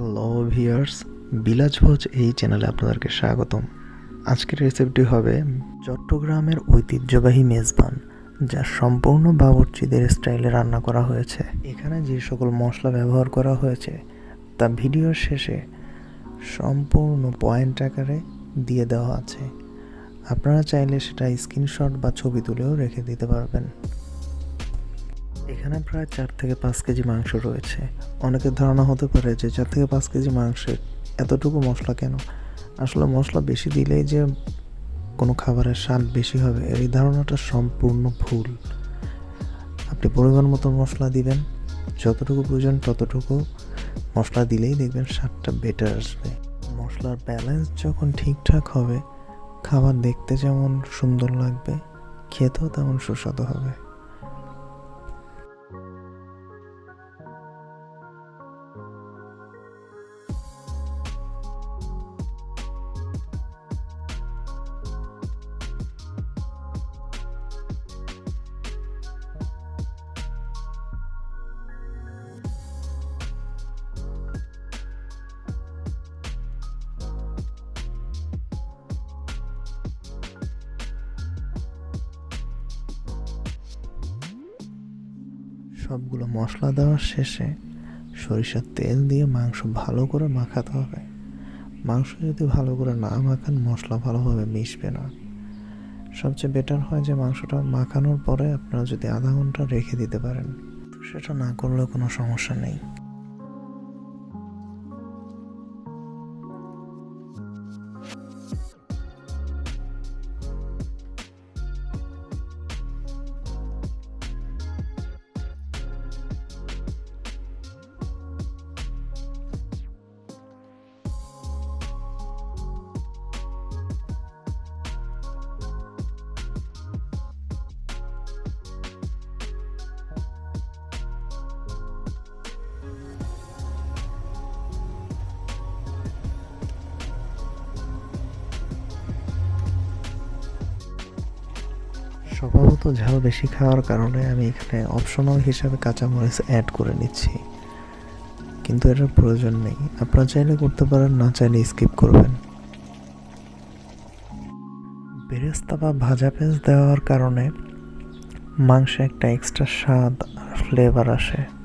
Hello viewers বিলাজ ভোজ এই চ্যানেলে আপনাদেরকে স্বাগতম। আজকের রেসিপিটি হবে চট্টগ্রামের ঐতিহ্যবাহী মেজবান, যা সম্পূর্ণ বাবুর্চিদের স্টাইলে রান্না করা হয়েছে। এখানে যে সকল মশলা ব্যবহার করা হয়েছে, তা ভিডিওর শেষে সম্পূর্ণ পয়েন্ট আকারে দিয়ে দেওয়া আছে। আপনারা চাইলে সেটা স্ক্রিনশট বা ছবি তুলেও রেখে দিতে পারবেন। এখানে প্রায় চার থেকে পাঁচ কেজি মাংস রয়েছে। অনেকের ধারণা হতে পারে যে চার থেকে পাঁচ কেজি মাংসের এতটুকু মশলা কেন? আসলে মশলা বেশি দিলেই যে কোনো খাবারের স্বাদ বেশি হবে, এই ধারণাটা সম্পূর্ণ ভুল। আপনি পরিমাণ মতো মশলা দিবেন, যতটুকু প্রয়োজন ততটুকু মশলা দিলেই দেখবেন স্বাদটা বেটার আসবে। মশলার ব্যালেন্স যখন ঠিকঠাক হবে, খাবার দেখতে যেমন সুন্দর লাগবে, খেতেও তেমন সুস্বাদু হবে। সবগুলো মশলা দেওয়ার শেষে সরিষার তেল দিয়ে মাংস ভালো করে মাখাতে হবে। মাংস যদি ভালো করে না মাখান, মশলা ভালোভাবে মিশবে না। সবচেয়ে বেটার হয় যে মাংসটা মাখানোর পরে আপনারা যদি আধা ঘণ্টা রেখে দিতে পারেন। সেটা না করলেও কোনো সমস্যা নেই। স্বভাবত ঝাল বেশি খাওয়ার কারণে আমি এখানে অপশনাল হিসাবে কাঁচামরিচ অ্যাড করে নিচ্ছি। কিন্তু এটার প্রয়োজন নেই। আপনারা চাইলে করতে পারেন, না চাইলে স্কিপ করবেন। বেরেস্তা বা ভাজা পেঁয়াজ দেওয়ার কারণে মাংসে একটা এক্সট্রা স্বাদ আর ফ্লেভার আসে।